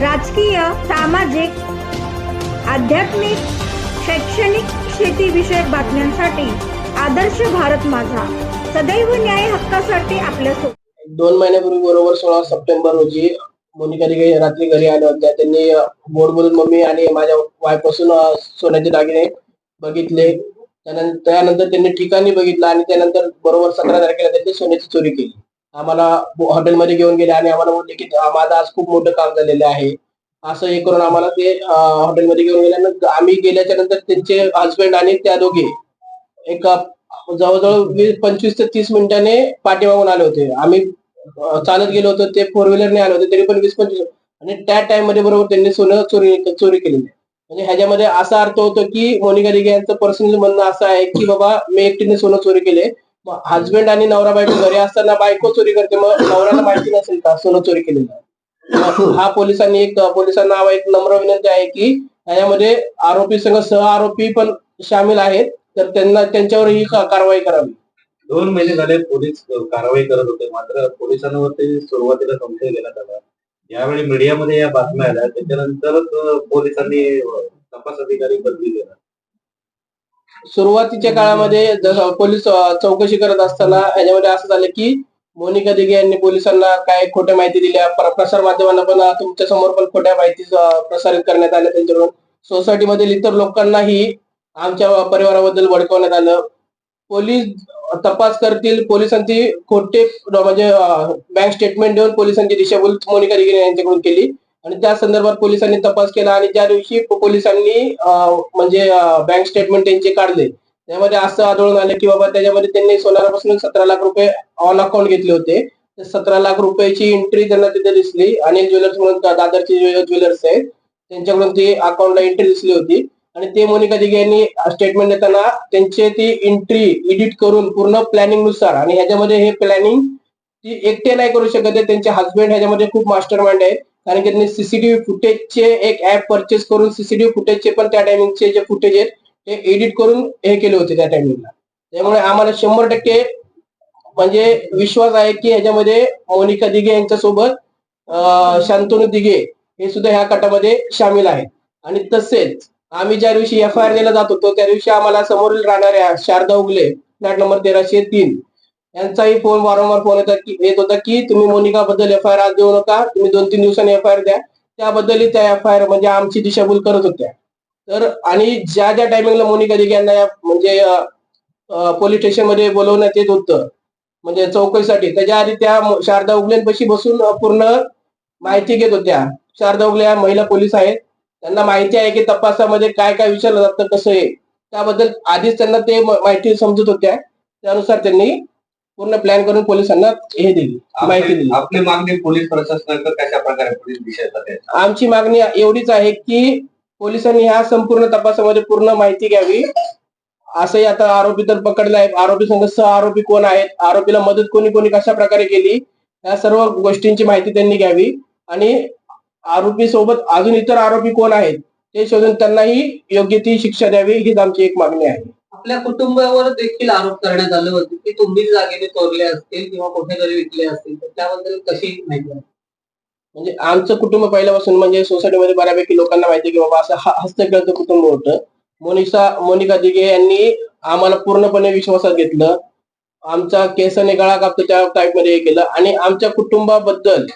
राजकीय सामाजिक आध्यात्मिक शैक्षणिक शेतीविषयक बातम्यांसाठी आदर्श भारत माझा. सदैव न्याय हक्कासाठी आपल्या दोन महिन्यापूर्वी बरोबर सोळा सप्टेंबर रोजी मोनिका रात्री घरी आल्या होत्या. त्यांनी अ, गोड बोलून मम्मी आणि माझ्या वायपासून सोन्याचे दागिने बघितले. त्यानंतर त्यानंतर त्यांनी ठिकाणी बघितलं आणि त्यानंतर बरोबर सतरा तारखेला त्यांनी सोन्याची चोरी केली. आम्हाला हॉटेलमध्ये घेऊन गेले आणि आम्हाला बोलले की माझं आज खूप मोठं काम झालेलं आहे. असं हे करून आम्हाला ते हॉटेलमध्ये घेऊन गेल्यानंतर आम्ही गेल्याच्यानंतर त्यांचे हजबंड आणि त्या दोघे एक जवळजवळ वीस पंचवीस ते तीस मिनिटाने पाठीमागून आले होते. आम्ही चालत गेलो होतो ते फोर व्हीलरने आले होते तरी पण वीस पंचवीस आणि त्या टाइममध्ये बरोबर त्यांनी सोनं चोरी चोरी केलेली. म्हणजे ह्याच्यामध्ये असा अर्थ होतो की मोनिका दिघे यांचं पर्सनल म्हणणं असं आहे की बाबा मी एकटीने सोनं चोरी केले. मग आणि नवरा बायको घरी असताना बायको चोरी करते मग नवऱ्याला माहिती नसेल का? सोनं चोरी केलेलं हा पोलिसांनी एक पोलिसांना एक नम्र विनंती आहे की यामध्ये आरोपी संघ सह आरोपी पण सामील आहेत तर त्यांना त्यांच्यावर ही कारवाई करावी. दोन महिने झाले पोलीस कारवाई करत होते मात्र पोलिसांवरती सुरुवातीला संशय देण्यात आला. यावेळी मीडियामध्ये या बातम्या आल्या त्याच्यानंतरच पोलिसांनी तपास अधिकारी बदली केला सुरुवातीच्या काळामध्ये पोलीस चौकशी करत असताना याच्यामध्ये असं झालं की मोनिका दिघे यांनी पोलिसांना काय खोट्या माहिती दिल्या प्र- प्रसार माध्यमांना पण तुमच्यासमोर पण खोट्या माहिती प्रसारित करण्यात आल्या त्यांच्याकडून. सोसायटीमधील इतर लोकांनाही आमच्या परिवाराबद्दल भडकवण्यात आलं. पोलीस तपास करतील पोलिसांची खोटे म्हणजे बँक स्टेटमेंट देऊन पोलिसांची दिशाभूल मोनिका दिघे यांच्याकडून केली. आणि त्या संदर्भात पोलिसांनी तपास केला आणि ज्या दिवशी पोलिसांनी म्हणजे बँक स्टेटमेंट त्यांचे काढले त्यामध्ये असं आढळून आलं की बाबा त्याच्यामध्ये त्यांनी सोनारापासून सतरा लाख रुपये ऑन अकाउंट घेतले होते. सतरा लाख रुपयाची एंट्री त्यांना तिथे दिसली. अनिल ज्वेलर्स म्हणून दादरचे ज्वेलर्स आहेत. त्यांच्याकडून ती अकाउंटला एंट्री दिसली होती. आणि ते मोनिका दिघे यांनी स्टेटमेंट देताना त्यांचे ती एंट्री एडिट करून पूर्ण प्लॅनिंगनुसार आणि ह्याच्यामध्ये हे प्लॅनिंग ती एकटे नाही करू शकत त्यांचे हस्बंड ह्याच्यामध्ये खूप मास्टर माइंड आहे. कारण की त्यांनी सीसीटीव्ही फुटेजचे एक ऍप परचेस करून सीसीटीव्ही फुटेजचे पण त्या टायमिंगचे जे फुटेज आहेत ते एडिट करून हे केले होते त्या टायमिंगला त्यामुळे आम्हाला शंभर टक्के म्हणजे विश्वास आहे की ह्याच्यामध्ये मोनिका दिघे यांच्यासोबत अं, शांतनू दिघे हे सुद्धा ह्या कटामध्ये सामील आहेत. आणि तसेच आम्ही ज्या दिवशी एफ आय आर जात होतो त्या दिवशी आम्हाला समोरील राहणाऱ्या शारदा उगले फ्लॅट नंबर तेराशे तीन यांचाही फोन वारंवार फोन येतात की येत होता की तुम्ही मोनिका बद्दल एफ आय आर आज देऊ नका तुम्ही दोन तीन दिवसांनी एफ आय आर द्या. त्याबद्दलही त्या एफ आय आर म्हणजे आमची दिशाभूल करत होत्या. तर आणि ज्या ज्या टायमिंगला मोनिका दिघे यांना म्हणजे पोलीस स्टेशनमध्ये बोलवण्यात येत होतं म्हणजे चौकशीसाठी त्याच्या आधी त्या शारदा उगलेंपाशी बसून पूर्ण माहिती घेत होत्या. शारदा उगले या महिला पोलीस आहेत. त्यांना माहिती आहे की तपासामध्ये काय काय विचारलं जातं कसं आहे. त्याबद्दल आधीच त्यांना ते माहिती समजत होत्या. त्यानुसार त्यांनी पूर्ण प्लॅन करून पोलिसांना हे दिली माहिती दिली. आपली मागणी पोलीस प्रशासनाकडे कशा प्रकारे पोलीस आमची मागणी एवढीच आहे की पोलिसांनी ह्या संपूर्ण तपासामध्ये पूर्ण माहिती घ्यावी. असंही आता आरोपी तर पकडला आहे. आरोपी संघ सह आरोपी कोण आहेत? आरोपीला मदत कोणी कोणी कशा प्रकारे केली? या सर्व गोष्टींची माहिती त्यांनी घ्यावी. आणि आरोपी सोबत अजून इतर आरोपी कोण आहेत ते शोधून त्यांनाही योग्य ती शिक्षा द्यावी हीच आमची एक मागणी आहे. आपल्या कुटुंबावर देखील आरोप करण्यात आले होते की तुम्हीच जागेने चोरले असतील किंवा कुठेतरी विकले असतील. तर त्याबद्दल कशी माहिती आहे? म्हणजे आमचं कुटुंब पहिल्यापासून म्हणजे सोसायटीमध्ये बऱ्यापैकी लोकांना माहिती की बाबा असं ह- कुटुंब होतं. मोनिसा मोनिका दिघे यांनी आम्हाला पूर्णपणे विश्वासात घेतलं. आमचा केसाने गळा कापतो त्या टाईपमध्ये हे केलं. आणि आमच्या कुटुंबाबद्दल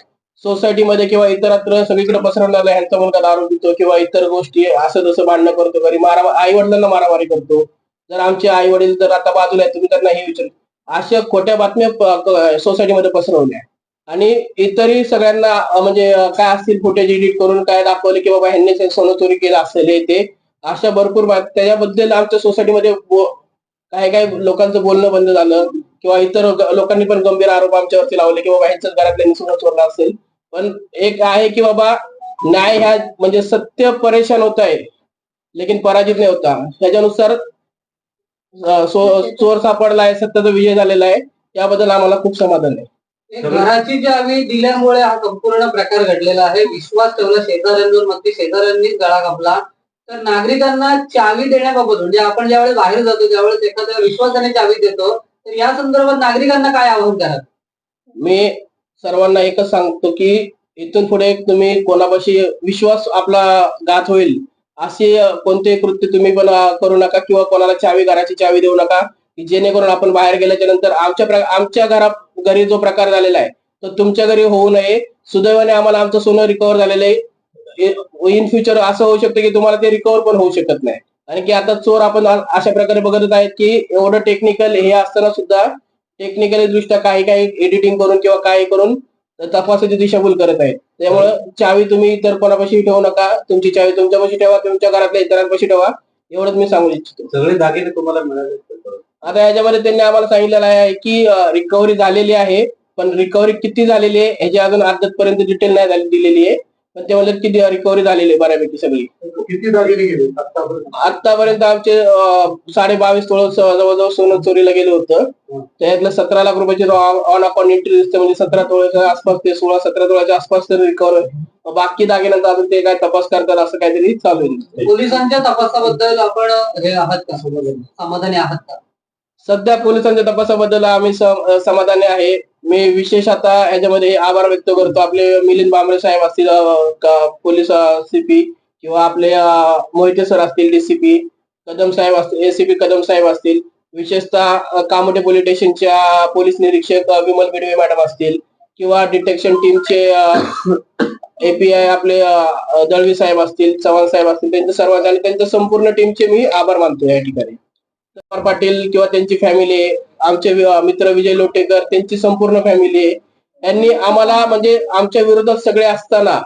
सोसायटीमध्ये किंवा इतरत्र सगळीकडे पसरवण्याला ह्यांचा मुलगा दारू पितो किंवा इतर गोष्टी असं तसं भांडणं करतो घरी मारा आई वडिलांना मारामारी करतो. जर आमचे आई वडील जर आता बाजूला आहेत तुम्ही त्यांना हे विचार. अशा खोट्या बातम्या सोसायटीमध्ये पसरवल्या आणि इतरही सगळ्यांना म्हणजे काय असतील फुटेज एडिट करून काय दाखवले की बाबा ह्यांनी ते सोनं चोरी केलं असेल हे ते अशा भरपूर बात त्याच्याबद्दल आमच्या सोसायटीमध्ये काही काही लोकांचं बोलणं बंद झालं किंवा इतर लोकांनी पण गंभीर आरोप आमच्यावरती लावले की बाबा ह्यांच्याच घरातल्यांनी सोनं चोरलं असेल. पण एक आहे की बाबा न्याय ह्या म्हणजे सत्य परेशान होत आहे लेकिन पराजित नाही होता. ह्याच्यानुसार चोर सापडला आहे सत्याचा विजय झालेला आहे. याबद्दल आम्हाला खूप समाधान आहे. घराची चावी दिल्यामुळे हा संपूर्ण प्रकार घडलेला आहे. विश्वास ठेवला शेजाऱ्यांवर मग ते शेजाऱ्यांनीच गळा कापला तर नागरिकांना चावी देण्याबाबत म्हणजे आपण ज्यावेळेस बाहेर जातो त्यावेळेस एखाद्या विश्वासाने चावी देतो तर या संदर्भात नागरिकांना काय आवाहन करा मी सर्वांना एकच सांगतो की इथून पुढे तुम्ही कोणापाशी विश्वास आपला घात होईल असे कोणते कृत्य तुम्ही पण करू नका किंवा कोणाला चावी घराची चावी देऊ नका की जेणेकरून आपण बाहेर गेल्याच्यानंतर आमच्या आमच्या घरा घरी जो प्रकार झालेला आहे तो तुमच्या घरी होऊ नये. सुदैवाने आम्हाला आमचं सोनं रिकव्हर झालेलं आहे. इन फ्युचर असं होऊ शकतं की तुम्हाला ते रिकव्हर पण होऊ शकत नाही. आणि की आता चोर आपण अशा प्रकारे बघत आहेत की एवढं टेक्निकल हे असताना सुद्धा टेक्निकली दृष्ट्या काही काही एडिटिंग करून किंवा काही करून तपासाची दिशाभूल करत आहेत त्यामुळं चावी तुम्ही इतर कोणापाशी ठेवू नका. तुमची चावी तुमच्यापाशी ठेवा तुमच्या घरातल्या इतरांपाशी ठेवा. एवढंच मी सांगू इच्छितो. सगळे दागिने तुम्हाला मिळाले? आता याच्यामध्ये त्यांनी आम्हाला सांगितलेलं आहे की रिकव्हरी झालेली आहे. पण रिकव्हरी किती झालेली आहे ह्याची अजून अद्यापर्यंत डिटेल नाही दिलेली आहे. पण ते म्हणतात की रिकव्हरी झालेली आहे बऱ्यापैकी सगळी. किती दागिने गेले? आतापर्यंत आतापर्यंत आमचे साडे बावीस तोळ जवळजवळ सोनं चोरीला गेलं होतं. त्यातलं सतरा लाख रुपयाची ऑन अकाउंट एंट्री दिसते म्हणजे सतरा तोळ्याच्या आसपास ते सोळा सतरा तोळ्याच्या आसपास तर रिकव्हर बाकी दागिन्यांचा अजून ते काय तपास करतात असं काहीतरी चालू आहे. पोलिसांच्या तपासाबद्दल आपण हे आहात का? समाधानी आहात का? सध्या पोलिसांच्या तपासाबद्दल आम्ही समाधानी आहे. मी विशेष आता याच्यामध्ये आभार व्यक्त करतो. आपले मिलिंद बांबळे साहेब असतील पोलीस सीपी किंवा आपले मोहिते सर असतील डीसीपी कदम साहेब असतील एसीपी कदम साहेब असतील विशेषतः कामोटे पोलीस स्टेशनच्या पोलीस निरीक्षक विमल बिडवे मॅडम असतील किंवा डिटेक्शन टीमचे एपीआय आपले दळवी साहेब असतील चव्हाण साहेब असतील त्यांच्या सर्वांचे आणि त्यांच्या संपूर्ण टीमचे मी आभार मानतो या ठिकाणी. पाटील किंवा त्यांची फॅमिली आमचे मित्र विजय लोटेकर त्यांची संपूर्ण फॅमिली यांनी आम्हाला म्हणजे आमच्या विरोधात सगळे असताना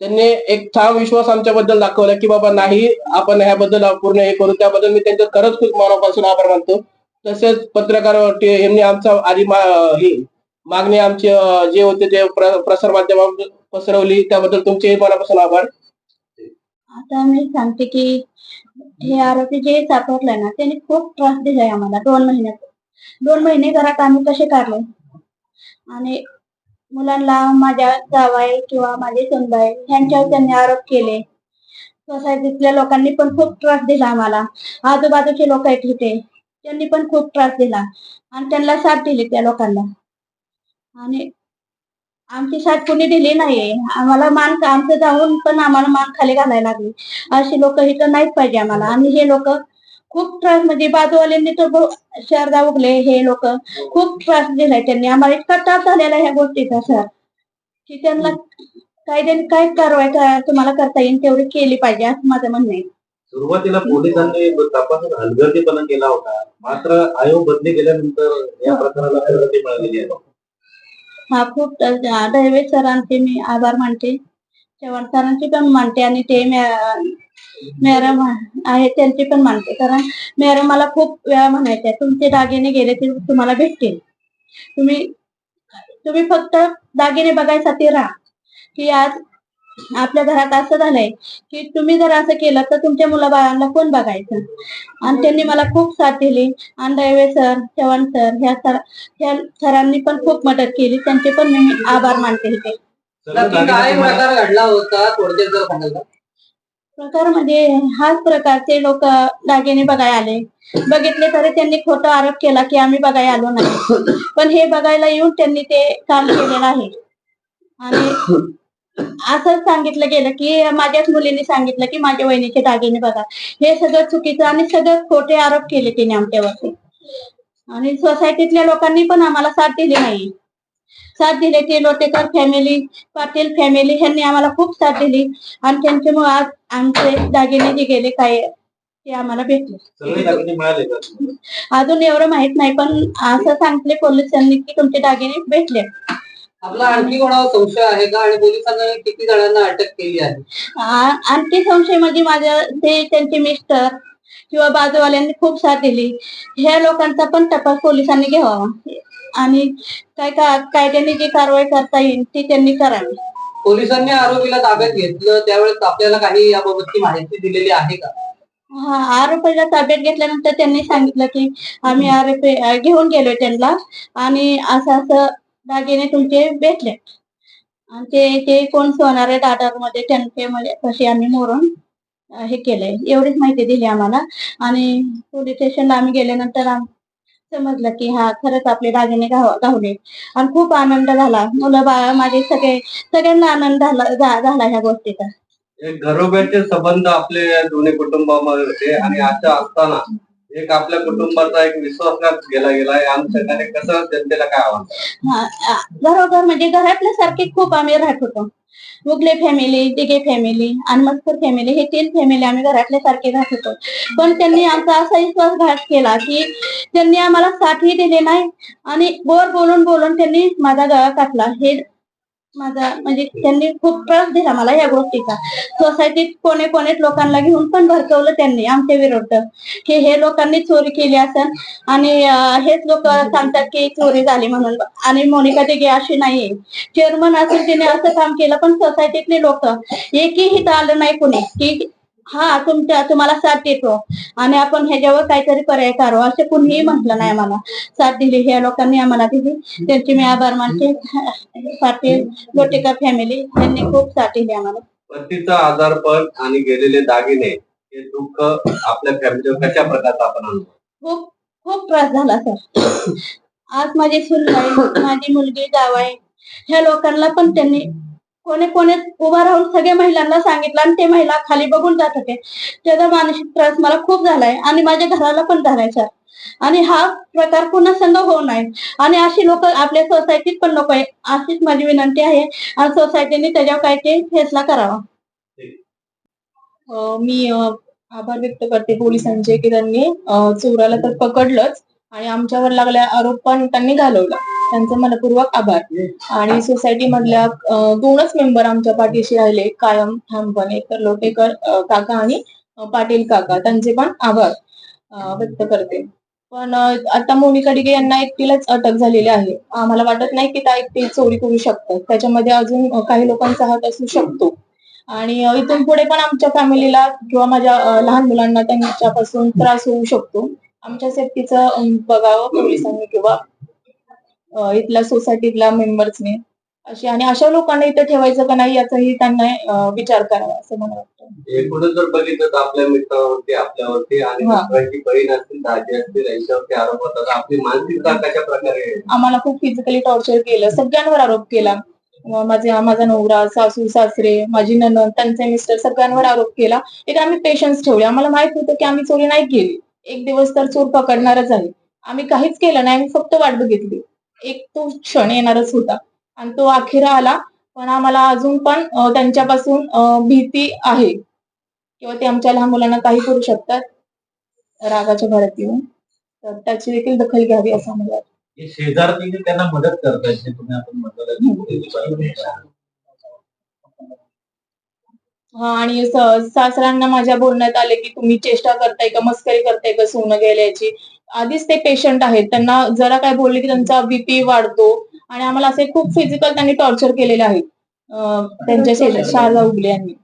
त्यांनी एक ठाम विश्वास आमच्याबद्दल दाखवला की बाबा नाही आपण ह्याबद्दल पूर्ण हे करू. त्याबद्दल मी त्यांच्या खरंच खूप मनापासून आभार मानतो. तसेच पत्रकार यांनी आमचा आधी मा- ही मागणी आमचे जे होते ते प्रसार माध्यमात पसरवली. त्याबद्दल तुमचे मनापासून आभार. आता मी सांगते की हे आरोपी जे सापडले ना त्यांनी खूप त्रास दिलाय आम्हाला दोन महिन्यात. दोन महिने घरात आम्ही कसे काढले? आणि मुलांना माझ्या जावाई किंवा माझे सुनबाई ह्यांच्यावर त्यांनी आरोप केले. सोसायटीतल्या लोकांनी पण खूप त्रास दिला आम्हाला. आजूबाजूचे लोक आहेत तिथे त्यांनी पण खूप त्रास दिला. आणि त्यांना साथ दिली त्या लोकांना. आणि आमची साथ कोणी दिली नाही आम्हाला मान आमचं जाऊन पण आम्हाला मान खाली घालायला लागली. अशी लोक इथं नाहीच पाहिजे आम्हाला. आणि हे लोक खूप त्रास म्हणजे बाजूवाल्यांनी तर शारदा उगले हे लोक खूप त्रास दिलाय त्यांनी. आम्हाला इतका त्रास झालेला ह्या गोष्टीचा सर की त्यांना कायद्याने काय कारवाई तुम्हाला करता येईल तेवढी केली पाहिजे असं माझं म्हणणं आहे. सुरुवातीला पोलिसांनी तपासात हलगर्जीपणा केला होता. मात्र आयोग बदली केल्यानंतर या प्रकाराला प्रगती मिळालेली आहे. हा खूप दैवे सरांचे मी आभार मानते. चव्हाण सरांचे पण मानते आणि ते मॅ- मॅडम आहे त्यांचे पण मानते. कारण मॅडम मला खूप वेळा म्हणायच्या तुमचे दागिने गेले ते तुम्हाला भेटतील. तुम्ही तुम्ही फक्त दागिने बघायसाठी राहा. की आज आपल्या घरात असं झालंय की तुम्ही जर असं केलं तर तुमच्या मुलाबाळांना कोण बघायचं? आणि त्यांनी मला खूप साथ दिली. आणि दैवे सर चव्हाण सर ह्या सर ह्या सरांनी पण खूप मदत केली. त्यांचे पण मी आभार मानते इथे. होता? प्रकार म्हणजे हाच प्रकारचे लोक दागिने बघायला आले. बघितले तरी त्यांनी खोटा आरोप केला की आम्ही बघायला आलो नाही. पण हे बघायला येऊन त्यांनी ते काम केलेलं आहे. आणि असं सांगितलं गेलं की माझ्याच मुलीने सांगितलं की माझ्या वहिनीचे दागिने बघा. हे सगळं चुकीचं आणि सगळं खोटे आरोप केले तिने आमच्यावरती. आणि सोसायटीतल्या लोकांनी पण आम्हाला साथ दिली नाही. साथ दिली ते लोटेकर फॅमिली पाटील फॅमिली ह्यांनी आम्हाला खूप साथ दिली. आणि त्यांच्यामुळे आज आमचे दागिने जे गेले काय ते आम्हाला भेटले. अजून एवढं माहीत नाही पण असं सांगितले पोलिसांनी की तुमचे दागिने भेटले. आपला आणखी कोणावर संशय आहे का? आणि पोलिसांनी किती जणांना अटक केली आहे? आ- आणखी संशय म्हणजे माझ्या ते त्यांचे मिस्टर किंवा बाजूवाल्यांनी खूप साथ दिली. ह्या लोकांचा पण तपास पोलिसांनी घ्यावा. आणि काय का कायद्याने जी कारवाई करता येईल ती त्यांनी करावी. पोलिसांनी आरोपीला ताब्यात घेतलं. त्यावेळेस आपल्याला काही याबाबतची माहिती दिलेली आहे का? हा आरोपीला ताब्यात घेतल्यानंतर त्यांनी सांगितलं की आम्ही आरोपी अ, घेऊन गेलोय त्यांना. आणि असं असं दागिने तुमचे भेटले. आणि ते ते कोण सोनारे दादरमध्ये त्यांचे मध्ये आम्ही मोरून हे केलंय. एवढीच माहिती दिली आम्हाला. आणि पोलीस स्टेशनला आम्ही गेल्यानंतर समजलं की हा खरंच आपले दागिने गावले आणि खूप आनंद झाला. मुलं बाळ माझे सगळे सगळ्यांना आनंद झाला झाला ह्या गोष्टीचा. घरोब्याचे संबंध आपले दोन्ही कुटुंबामध्ये होते. आणि असं असताना एक आपल्या कुटुंबाचा एक विश्वासघात गेला गेला आहे अनुषंगाने कसं जनतेला काय आव्हान हा, घरोघर म्हणजे घरातल्या सारखे खूप आम्ही राहत होतो. मुगले फॅमिली दिघे फॅमिली आणि मस्कर फॅमिली हे तीन फॅमिली आम्ही घरातल्या सारखे राहत होतो. पण त्यांनी आमचा असा विश्वासघात केला की त्यांनी आम्हाला साथही दिले नाही आणि बोर बोलून बोलून त्यांनी माझा गळा काटला हे माझा म्हणजे त्यांनी खूप त्रास दिला मला या गोष्टीचा. सोसायटीत कोणे कोणे लोकांना घेऊन पण भडकवलं त्यांनी आमच्या विरुद्ध. की हे लोकांनी चोरी केली असेल आणि हेच लोक सांगतात की चोरी झाली म्हणून. आणि मोनिका दिघे अशी नाहीये. चेअरमन असेल तिने असं काम केलं पण सोसायटीतले लोक एकही इथं आलं नाही कुणी. की हा तुमच्या तुम्हाला साथ देतो. आणि आपण ह्याच्यावर काहीतरी पर्याय करू असं कुणीही म्हटलं नाही आम्हाला. साथ दिली. ह्या लोकांनी आम्हाला दिली. त्यांचे मी आभार मानते. पाटील लोटेकर फॅमिली यांनी खूप साथ दिली आम्हाला. पतीचा आजारपण आणि गेलेले दागिने हे दुःख आपल्या फॅमिलीवर कशा प्रकारचं आपण अनुभव खूप खूप त्रास झाला सर. आज माझी सुनबाई माझी मुलगी जावाई ह्या लोकांना पण त्यांनी कोणी कोणी उभा राहून सगळ्या महिलांना सांगितलं आणि ते महिला खाली बघून जात होते. त्याचा मानसिक त्रास मला खूप झालाय आणि माझ्या घराला पण झालाय सर आणि हा प्रकार पुन्हा संघ होऊ नये. आणि अशी लोक आपल्या सोसायटीत पण नको आहे. अशीच माझी विनंती आहे. आणि सोसायटीने त्याच्यावर काय ते फैसला करावा. मी आभार व्यक्त करते पोलिसांचे की त्यांनी चोराला तर पकडलंच आणि आमच्यावर लागल्या आरोप पण त्यांनी घालवला. त्यांचा मनपूर्वक आभार. आणि सोसायटी मधल्या दोनच मेंबर आमच्या पाठीशी राहिले कायम ठामपणे तर लोटेकर काका आणि पाटील काका. त्यांचे पण आभार व्यक्त करते. पण आता मोनिका डिगे यांना एकटीलाच अटक झालेली आहे. आम्हाला वाटत नाही की त्या एकटी चोरी करू शकतात. त्याच्यामध्ये अजून काही लोकांचा हात असू शकतो. आणि इथून पुढे पण आमच्या फॅमिलीला किंवा माझ्या लहान मुलांना त्यांच्यापासून त्रास होऊ शकतो. आमच्या सेफ्टीचं बघावं पोलिसांनी किंवा इथल्या सोसायटीतल्या मेंबर्सने. अशी आणि अशा लोकांना इथं ठेवायचं का नाही याचाही त्यांना विचार करावा असं मला वाटतं. एकूणच जर बघितलं तर आपल्या मित्रावरती आपल्यावरती आणि. मित्रांची बहीण असतील दाजी असतील यांच्यावरती आरोप होतात आपली मानसिकता कशा प्रकारे आम्हाला खूप फिजिकली टॉर्चर केलं सगळ्यांवर आरोप केला. माझे माझा नवरा सासू सासरे माझी ननद त्यांचे मिस्टर सगळ्यांवर आरोप केला. एक आम्ही पेशन्स ठेवले. आम्हाला माहीत होतं की आम्ही चोरी नाही केली. एक दिवस तर चोर पकडणारच आहे. आम्ही काहीच केलं नाही आम्ही फक्त वाट बघितली. एक तो क्षण येणारच होता. आणि तो अखेर आला पण आम्हाला अजून पण त्यांच्यापासून भीती आहे. किंवा ते आमच्या लहान मुलांना काही करू शकतात रागाच्या भरात येऊन. तर त्याची देखील दखल घ्यावी असं मला जी त्यांना मदत करतायत जे तुम्ही आपण म्हटलं हा आणि स- सासऱ्यांना माझ्या बोलण्यात आले की तुम्ही चेष्टा करताय का? मस्करी करताय का सोनं गेल्याची आधीच ते पेशंट आहेत. त्यांना जरा काय बोलले की त्यांचा बीपी वाढतो आणि आम्हाला असे खूप फिजिकल त्यांनी टॉर्चर केलेले आहेत. अं, त्यांच्या शेजार शारदा उगले यांनी.